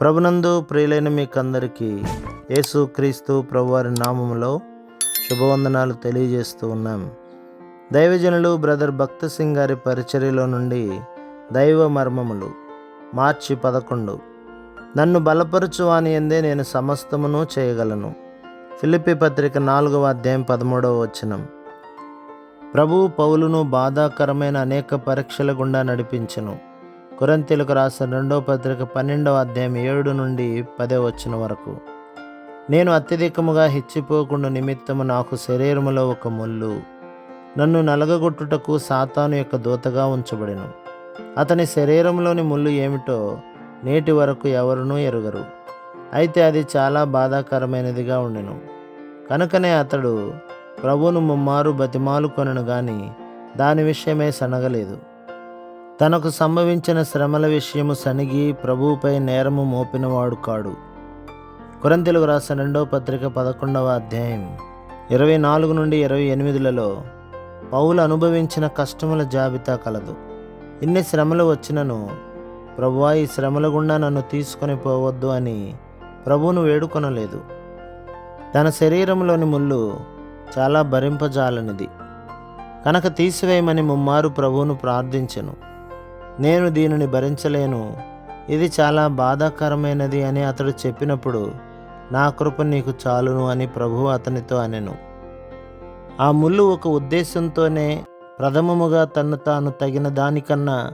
ప్రభునందు ప్రియులైన మీకందరికీ యేసు క్రీస్తు ప్రభువారి నామములో శుభవందనాలు తెలియజేస్తూ ఉన్నాం. దైవజనులు బ్రదర్ భక్త సింగ్ గారి పరిచర్యలో నుండి దైవ మర్మములు మార్చి పదకొండు. నన్ను బలపరచు అని ఎందే నేను సమస్తమును చేయగలను. ఫిలిపి పత్రిక నాలుగవ అధ్యాయం పదమూడవ వచనం. ప్రభు పౌలును బాధాకరమైన అనేక పరీక్షల గుండా నడిపించను. కొరంతీలకు రాసిన రెండవ పత్రిక పన్నెండవ అధ్యాయం ఏడు నుండి పదే వచ్చిన వరకు. నేను అత్యధికముగా హెచ్చిపోకుండా నిమిత్తము నాకు శరీరములో ఒక ముళ్ళు. నన్ను నలగగొట్టుటకు సాతాను యొక్క దూతగా ఉంచబడెను. అతని శరీరంలోని ముళ్ళు ఏమిటో నేటి వరకు ఎవరునూ ఎరుగరు. అయితే అది చాలా బాధాకరమైనదిగా ఉండెను. కనుకనే అతడు ప్రభువును ముమ్మారు బతిమాలు కొనను గాని దాని విషయమే సనగలేదు. తనకు సంభవించిన శ్రమల విషయము సనిగి ప్రభువుపై నేరము మోపినవాడు కాడు. కొరంతెలుగు రాసిన రెండవ పత్రిక పదకొండవ అధ్యాయం ఇరవై నాలుగు నుండి ఇరవై ఎనిమిదిలలో పౌలు అనుభవించిన కష్టముల జాబితా కలదు. ఇన్ని శ్రమలు వచ్చినను ప్రభువా ఈ శ్రమల గుండా నన్ను తీసుకొని పోవద్దు అని ప్రభువును వేడుకొనలేదు. తన శరీరంలోని ముళ్ళు చాలా భరింపజాలనిది. కనుక తీసివేయమని ముమ్మారు ప్రభువును ప్రార్థించెను. నేను దీనిని భరించలేను. ఇది చాలా బాధాకరమైనది అని అతడు చెప్పినప్పుడు నా కృప నీకు చాలును అని ప్రభువు అతనితో అనెను. ఆ ముళ్ళు ఒక ఉద్దేశంతోనే ప్రథమముగా తను తాను తగిన దానికన్నా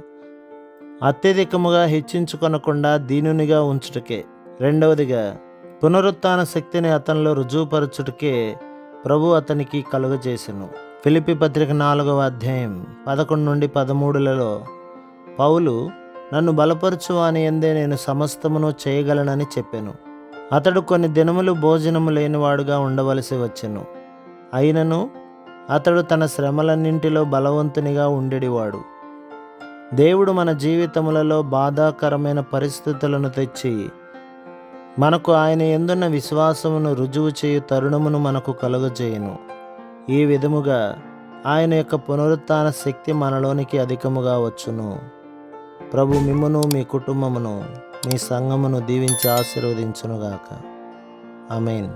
అత్యధికముగా హెచ్చించుకొనకుండా దీనునిగా ఉంచుటకే. రెండవదిగా పునరుత్న శక్తిని అతనిలో రుజువుపరచుటకే ప్రభు అతనికి కలుగజేసెను. ఫిలిపి పత్రిక నాలుగవ అధ్యాయం పదకొండు నుండి పదమూడులలో పౌలు నన్ను బలపరచు అని ఎందే నేను సమస్తమును చేయగలనని చెప్పాను. అతడు కొన్ని దినములు భోజనము లేనివాడుగా ఉండవలసి వచ్చెను. అయినను అతడు తన శ్రమలన్నింటిలో బలవంతునిగా ఉండేవాడు దేవుడు మన జీవితములలో బాధాకరమైన పరిస్థితులను తెచ్చి మనకు ఆయన ఎందున్న విశ్వాసమును రుజువు చేయు తరుణమును మనకు కలుగజేయును. ఈ విధముగా ఆయన యొక్క పునరుత్థాన శక్తి మనలోనికి అధికముగా వచ్చును. ప్రభు మిమ్మను మీ కుటుంబమును మీ సంఘమును దీవించి ఆశీర్వదించునుగాక. ఆమెన్.